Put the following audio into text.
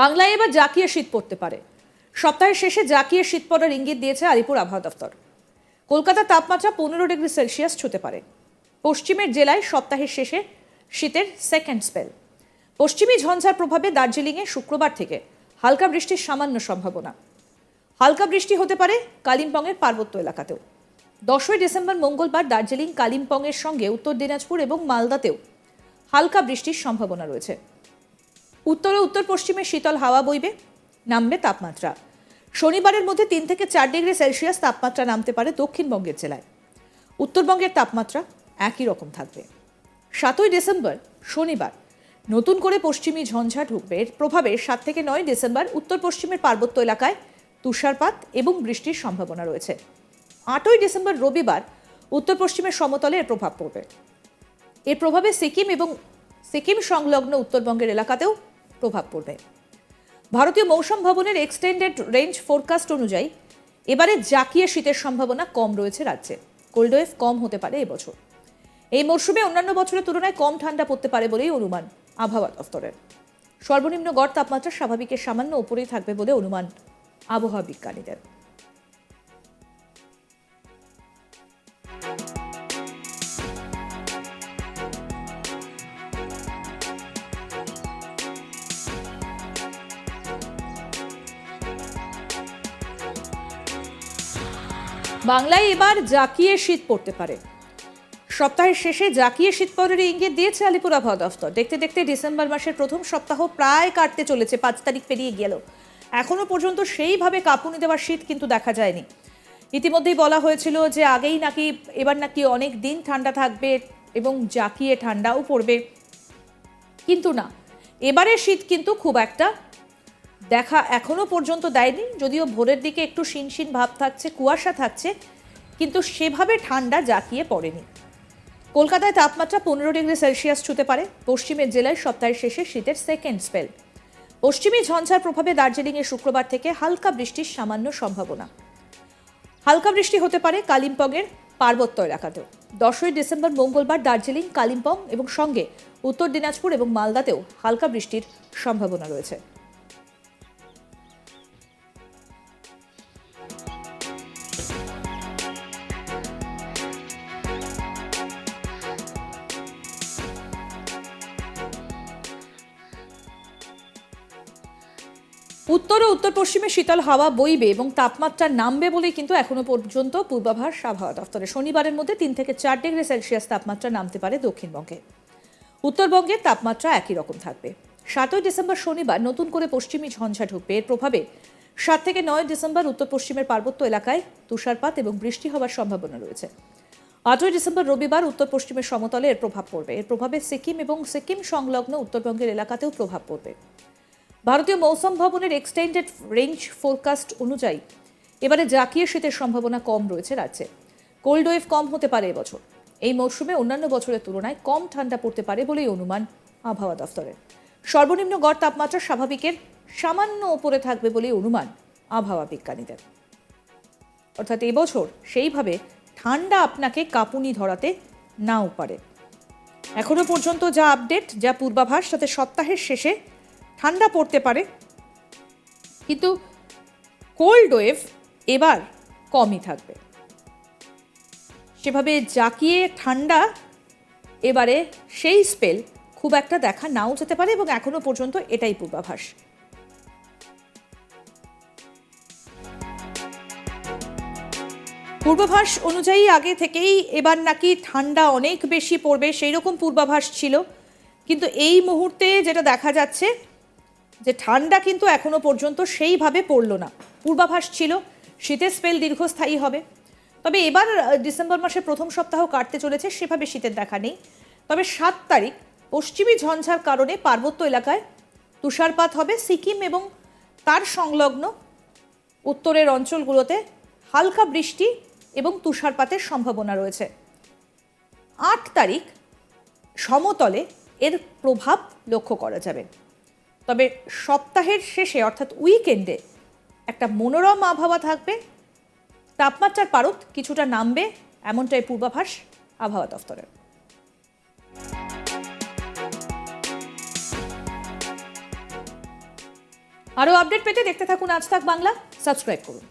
বাংলায় এবার জাকিয়ে শীত পড়তে পারে। সপ্তাহের শেষে জাকিয়ে শীত পড়ার ইঙ্গিত দিয়েছে আলিপুর আবহাওয়া দফতর। কলকাতার তাপমাত্রা পনেরো ডিগ্রি সেলসিয়াস ছুতে পারে। পশ্চিমের জেলায় সপ্তাহের শেষে শীতের সেকেন্ড স্পেল পশ্চিমী ঝঞ্ঝার প্রভাবে দার্জিলিংয়ে শুক্রবার থেকে হালকা বৃষ্টির সামান্য সম্ভাবনা। হালকা বৃষ্টি হতে পারে কালিম্পংয়ের পার্বত্য এলাকাতেও। দশই ডিসেম্বর মঙ্গলবার দার্জিলিং কালিম্পংয়ের সঙ্গে উত্তর দিনাজপুর এবং মালদাতেও হালকা বৃষ্টির সম্ভাবনা রয়েছে। উত্তর ও উত্তর পশ্চিমে শীতল হাওয়া বইবে, নামবে তাপমাত্রা। শনিবারের মধ্যে তিন থেকে চার ডিগ্রি সেলসিয়াস তাপমাত্রা নামতে পারে দক্ষিণবঙ্গের জেলায়। উত্তরবঙ্গের তাপমাত্রা একই রকম থাকবে। সাতই ডিসেম্বর, শনিবার। নতুন করে পশ্চিমী ঝঞ্ঝা ঢুকবে। এর প্রভাবে সাত থেকে নয় ডিসেম্বর উত্তর পশ্চিমের পার্বত্য এলাকায় তুষারপাত এবং বৃষ্টির সম্ভাবনা রয়েছে। আটই ডিসেম্বর রবিবার উত্তর পশ্চিমের সমতলে এর প্রভাব পড়বে। এর প্রভাবে সিকিম এবং সিকিম সংলগ্ন উত্তরবঙ্গের এলাকাতেও প্রভাব পড়বে। ভারতীয় মৌসুম ভবনের এক্সটেন্ডেড রেঞ্জ ফোরকাস্ট অনুযায়ী, এবারে জাকিয়ে শীতের সম্ভাবনা কম রয়েছে রাজ্যে। কোল্ডওয়েভ কম হতে পারে এবছর। এই মরশুমে অন্যান্য বছরের তুলনায় কম ঠান্ডা পড়তে পারে বলেই অনুমান আবহাওয়া দফতরের। সর্বনিম্ন গড় তাপমাত্রা স্বাভাবিকের সামান্য উপরেই থাকবে বলে অনুমান আবহাওয়া বিজ্ঞানীদের। বাংলায় এবার জাকিয়ে শীত পড়তে পারে। সপ্তাহের শেষে জাকিয়ে শীত পড়ার ইঙ্গিত দিয়েছে আলিপুর আবহাওয়া দফতর। দেখতে দেখতে ডিসেম্বর মাসের প্রথম সপ্তাহ প্রায় কাটতে চলেছে, পাঁচ তারিখ পেরিয়ে গেল। এখনও পর্যন্ত সেইভাবে কাঁপুনি দেওয়ার শীত কিন্তু দেখা যায়নি। ইতিমধ্যেই বলা হয়েছিল যে আগেই নাকি, এবার নাকি অনেক দিন ঠান্ডা থাকবে এবং জাকিয়ে ঠান্ডাও পড়বে। কিন্তু না এবারে শীত কিন্তু খুব একটা দেখা এখনও পর্যন্ত দেয়নি, যদিও ভোরের দিকে একটু শিনশিন ভাব থাকছে, কুয়াশা থাকছে, কিন্তু সেভাবে ঠান্ডা জাকিয়ে পড়েনি। কলকাতায় তাপমাত্রা পনেরো ডিগ্রি সেলসিয়াস ছুতে পারে, পশ্চিমের জেলায় সপ্তাহের শেষে শীতের সেকেন্ড স্পেল পশ্চিমী ঝঞ্ঝার প্রভাবে দার্জিলিংয়ে শুক্রবার থেকে হালকা বৃষ্টির সামান্য সম্ভাবনা। হালকা বৃষ্টি হতে পারে কালিম্পংয়ের পার্বত্য এলাকাতেও। দশই ডিসেম্বর মঙ্গলবার দার্জিলিং, কালিম্পং এবং সঙ্গে উত্তর দিনাজপুর এবং মালদাতেও হালকা বৃষ্টির সম্ভাবনা রয়েছে। উত্তর ও উত্তর পশ্চিমে শীতল হাওয়া বইবে এবং তাপমাত্রা নামবে বলে কিন্তু এখনও পর্যন্ত পূর্বাভাস আবহাওয়া দফতরে। শনিবারের মধ্যে তিন থেকে চার ডিগ্রি সেলসিয়াস তাপমাত্রা নামতে পারে দক্ষিণবঙ্গে। উত্তরবঙ্গের তাপমাত্রা একই রকম থাকবে। সাতই ডিসেম্বর শনিবার নতুন করে পশ্চিমী ঝঞ্ঝা ঢুকবে। এর প্রভাবে সাত থেকে নয় ডিসেম্বর উত্তর পশ্চিমের পার্বত্য এলাকায় তুষারপাত এবং বৃষ্টি হওয়ার সম্ভাবনা রয়েছে। আটই ডিসেম্বর রবিবার উত্তর পশ্চিমের সমতলে এর প্রভাব পড়বে। এর প্রভাবে সিকিম এবং সিকিম সংলগ্ন উত্তরবঙ্গের এলাকাতেও প্রভাব পড়বে। ভারতীয় মৌসুম ভবনের এক্সটেন্ডেড রেঞ্জ ফোরকাস্ট অনুযায়ী, এবারে জাকিয়ে শীতের সম্ভাবনা কম রয়েছে রাজ্যে। কোল্ড ওয়েভ কম হতে পারে এবছর। এই মরশুমে অন্যান্য বছরের তুলনায় কম ঠান্ডা পড়তে পারে বলেই অনুমান আবহাওয়া দফতরের সর্বনিম্ন গড় তাপমাত্রা স্বাভাবিকের সামান্য উপরে থাকবে বলেই অনুমান আবহাওয়া বিজ্ঞানীদের। অর্থাৎ এবছর সেইভাবে ঠান্ডা আপনাকে কাঁপুনি ধরাতে নাও পারে। এখনও পর্যন্ত যা আপডেট যা পূর্বাভাস, তাতে সপ্তাহের শেষে ঠান্ডা পড়তে পারে। কিন্তু কোল্ড ওয়েভ এবার কমই থাকবে। সেভাবে জাকিয়ে ঠান্ডা এবারে সেই স্পেল খুব একটা দেখা নাও যেতে পারে এবং এখনও পর্যন্ত এটাই পূর্বাভাস। পূর্বাভাস অনুযায়ী আগে থেকেই এবার নাকি ঠান্ডা অনেক বেশি পড়বে সেই রকম পূর্বাভাস ছিল। কিন্তু এই মুহূর্তে যেটা দেখা যাচ্ছে যে ঠান্ডা কিন্তু এখনও পর্যন্ত সেইভাবে পড়ল না। পূর্বাভাস ছিল, শীতের স্পেল দীর্ঘস্থায়ী হবে। তবে এবার ডিসেম্বর মাসের প্রথম সপ্তাহ কাটতে চলেছে, সেভাবে শীতের দেখা নেই। তবে সাত তারিখ, পশ্চিমী ঝঞ্ঝার কারণে পার্বত্য এলাকায় তুষারপাত হবে। সিকিম এবং তার সংলগ্ন উত্তরের অঞ্চলগুলোতে হালকা বৃষ্টি এবং তুষারপাতের সম্ভাবনা রয়েছে। আট তারিখ সমতলে এর প্রভাব লক্ষ্য করা যাবে। তবে সপ্তাহের শেষে, অর্থাৎ উইকেন্ডে, একটা মনোরম আবহাওয়া থাকবে। তাপমাত্রার পারদ কিছুটা নামবে, এমনটাই পূর্বাভাস আবহাওয়া দফতরের। আরও আপডেট পেতে দেখতে থাকুন আজ থাক বাংলা। সাবস্ক্রাইব করুন।